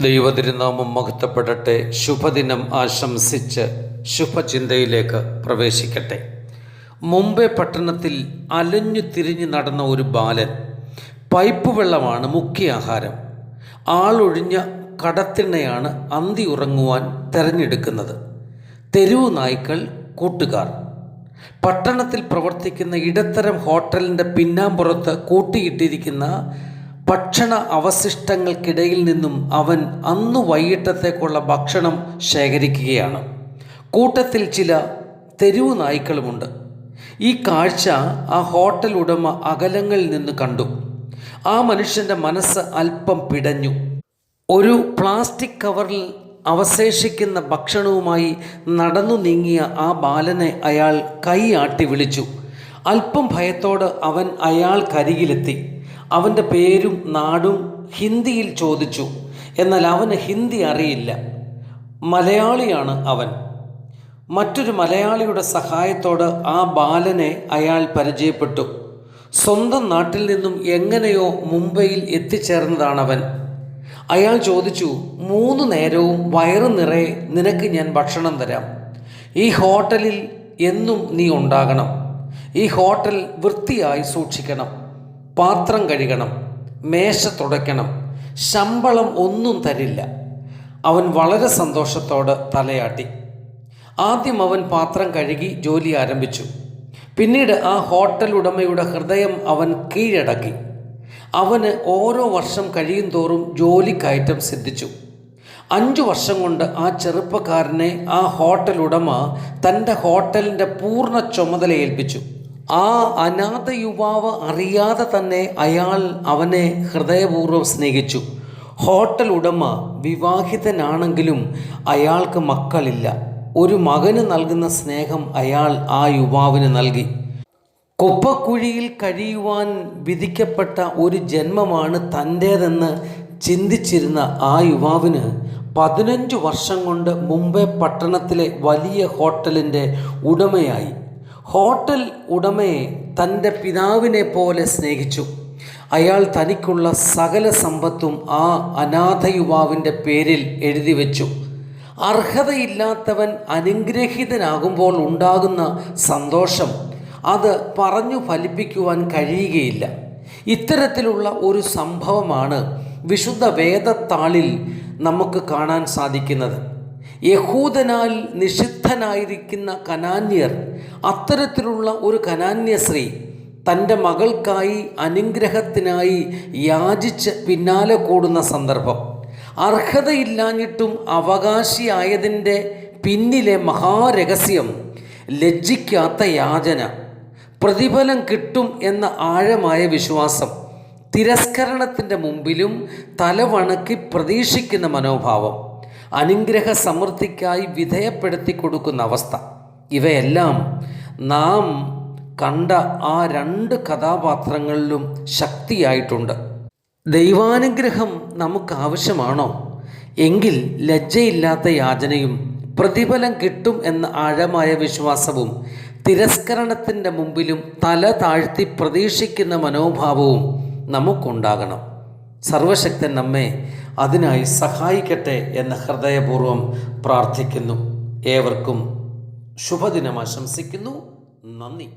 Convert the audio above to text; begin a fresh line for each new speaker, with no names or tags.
ദൈവതിരുനാമം മഹത്വപ്പെടട്ടെ. ശുഭദിനം ആശംസിച്ച് ശുഭചിന്തയിലേക്ക് പ്രവേശിക്കട്ടെ. മുംബൈ പട്ടണത്തിൽ അലഞ്ഞു തിരിഞ്ഞു നടന്ന ഒരു ബാലൻ പൈപ്പ് വെള്ളമാണ് മുഖ്യ ആഹാരം ആളൊഴിഞ്ഞ കടത്തിണ്ണയാണ് അന്തി ഉറങ്ങുവാൻ തിരഞ്ഞെടുക്കുന്നത്. തെരുവു നായ്ക്കൾ കൂട്ടുകാർ. പട്ടണത്തിൽ പ്രവർത്തിക്കുന്ന ഇടത്തരം ഹോട്ടലിന്റെ പിന്നാമ്പുറത്ത് കൂട്ടിയിട്ടിരിക്കുന്ന ഭക്ഷണ അവശിഷ്ടങ്ങൾക്കിടയിൽ നിന്നും അവൻ അന്നു വൈകിട്ടത്തേക്കുള്ള ഭക്ഷണം ശേഖരിക്കുകയാണ്. കൂട്ടത്തിൽ ചില തെരുവ് നായ്ക്കളുമുണ്ട്. ഈ കാഴ്ച ആ ഹോട്ടൽ ഉടമ അകലങ്ങളിൽ നിന്ന് കണ്ടു. ആ മനുഷ്യന്റെ മനസ്സ് അല്പം പിടഞ്ഞു. ഒരു പ്ലാസ്റ്റിക് കവറിൽ അവശേഷിക്കുന്ന ഭക്ഷണവുമായി നടന്നു നീങ്ങിയ ആ ബാലനെ അയാൾ കൈയാട്ടി വിളിച്ചു. അല്പം ഭയത്തോട് അവൻ അയാൾ അയാൾക്കരികിലെത്തി അവന്റെ പേരും നാടും ഹിന്ദിയിൽ ചോദിച്ചു. എന്നാൽ അവന് ഹിന്ദി അറിയില്ല. മലയാളിയാണ് അവൻ. മറ്റൊരു മലയാളിയുടെ സഹായത്തോട് ആ ബാലനെ അയാൾ പരിചയപ്പെട്ടു. സ്വന്തം നാട്ടിൽ നിന്നും എങ്ങനെയോ മുംബൈയിൽ എത്തിച്ചേർന്നതാണവൻ. അയാൾ ചോദിച്ചു മൂന്ന് നേരവും വയറു നിറയെ നിനക്ക് ഞാൻ ഭക്ഷണം തരാം. ഈ ഹോട്ടലിൽ എന്നും നീ ഉണ്ടാകണം. ഈ ഹോട്ടൽ വൃത്തിയായി സൂക്ഷിക്കണം. പാത്രം കഴുകണം മേശ തുടയ്ക്കണം ശമ്പളം ഒന്നും തരില്ല. അവൻ വളരെ സന്തോഷത്തോട് തലയാട്ടി. ആദ്യം അവൻ പാത്രം കഴുകി ജോലി ആരംഭിച്ചു. പിന്നീട് ആ ഹോട്ടൽ ഉടമയുടെ ഹൃദയം അവൻ കീഴടക്കി. അവന് ഓരോ വർഷം കഴിയും തോറും ജോലിക്കയറ്റം സിദ്ധിച്ചു. അഞ്ചു വർഷം കൊണ്ട് ആ ചെറുപ്പക്കാരനെ ആ ഹോട്ടൽ ഉടമ തന്റെ ഹോട്ടലിന്റെ പൂർണ ചുമതല ഏൽപ്പിച്ചു ആ അനാഥ യുവാവ് അറിയാതെ തന്നെ അയാൾ അവനെ ഹൃദയപൂർവം സ്നേഹിച്ചു. ഹോട്ടൽ ഉടമ വിവാഹിതനാണെങ്കിലും അയാൾക്ക് മക്കളില്ല. ഒരു മകന് നൽകുന്ന സ്നേഹം അയാൾ ആ യുവാവിന് നൽകി. കുപ്പക്കുഴിയിൽ കഴിയുവാൻ വിധിക്കപ്പെട്ട ഒരു ജന്മമാണ് തന്റേതെന്ന് ചിന്തിച്ചിരുന്ന ആ യുവാവിന് പതിനഞ്ച് വർഷം കൊണ്ട് മുംബൈ പട്ടണത്തിലെ വലിയ ഹോട്ടലിന്റെ ഉടമയായി. ഹോട്ടൽ ഉടമയെ തന്റെ പിതാവിനെ പോലെ സ്നേഹിച്ചു. അയാൾ തനിക്കുള്ള സകല സമ്പത്തും ആ അനാഥ യുവാവിന്റെ പേരിൽ എഴുതി വെച്ചു. അർഹതയില്ലാത്തവൻ അനുഗ്രഹീതനാകുമ്പോൾ ഉണ്ടാകുന്ന സന്തോഷം അത് പറഞ്ഞു ഫലിപ്പിക്കുവാൻ കഴിയുകയില്ല. ഇത്തരത്തിലുള്ള ഒരു സംഭവമാണ് വിശുദ്ധ വേദത്താളിൽ നമുക്ക് കാണാൻ സാധിക്കുന്നത്. യഹൂദനാൽ നിഷിദ്ധനായിരിക്കുന്ന കനാന്യർ അത്തരത്തിലുള്ള ഒരു കനാന്യ സ്ത്രീ തന്റെ മകൾക്കായി അനുഗ്രഹത്തിനായി യാചിച്ച് പിന്നാലെ കൂടുന്ന സന്ദർഭം. അർഹതയില്ലാഞ്ഞിട്ടും അവകാശിയായതിന്റെ പിന്നിലെ മഹാരഹസ്യം ലജ്ജിക്കാത്ത യാചന പ്രതിഫലം കിട്ടും എന്ന ആഴമായ വിശ്വാസം തിരസ്കരണത്തിന്റെ മുമ്പിലും തലവണക്കി പ്രതീക്ഷിക്കുന്ന മനോഭാവം. അനുഗ്രഹ സമൃദ്ധിക്കായി വിധേയപ്പെടുത്തി കൊടുക്കുന്ന അവസ്ഥ. ഇവയെല്ലാം നാം കണ്ട ആ രണ്ട് കഥാപാത്രങ്ങളിലും ശക്തിയായിട്ടുണ്ട്. ദൈവാനുഗ്രഹം നമുക്ക് ആവശ്യമാണോ എങ്കിൽ ലജ്ജയില്ലാത്ത യാചനയും പ്രതിഫലം കിട്ടും എന്ന ആഴമായ വിശ്വാസവും തിരസ്കരണത്തിന്റെ മുമ്പിലും തല താഴ്ത്തി പ്രതീക്ഷിക്കുന്ന മനോഭാവവും നമുക്കുണ്ടാകണം. സർവശക്തൻ നമ്മെ അതിനായി സഹായിക്കട്ടെ എന്ന് ഹൃദയപൂർവം പ്രാർത്ഥിക്കുന്നു. ഏവർക്കും ശുഭദിനം ആശംസിക്കുന്നു. നന്ദി.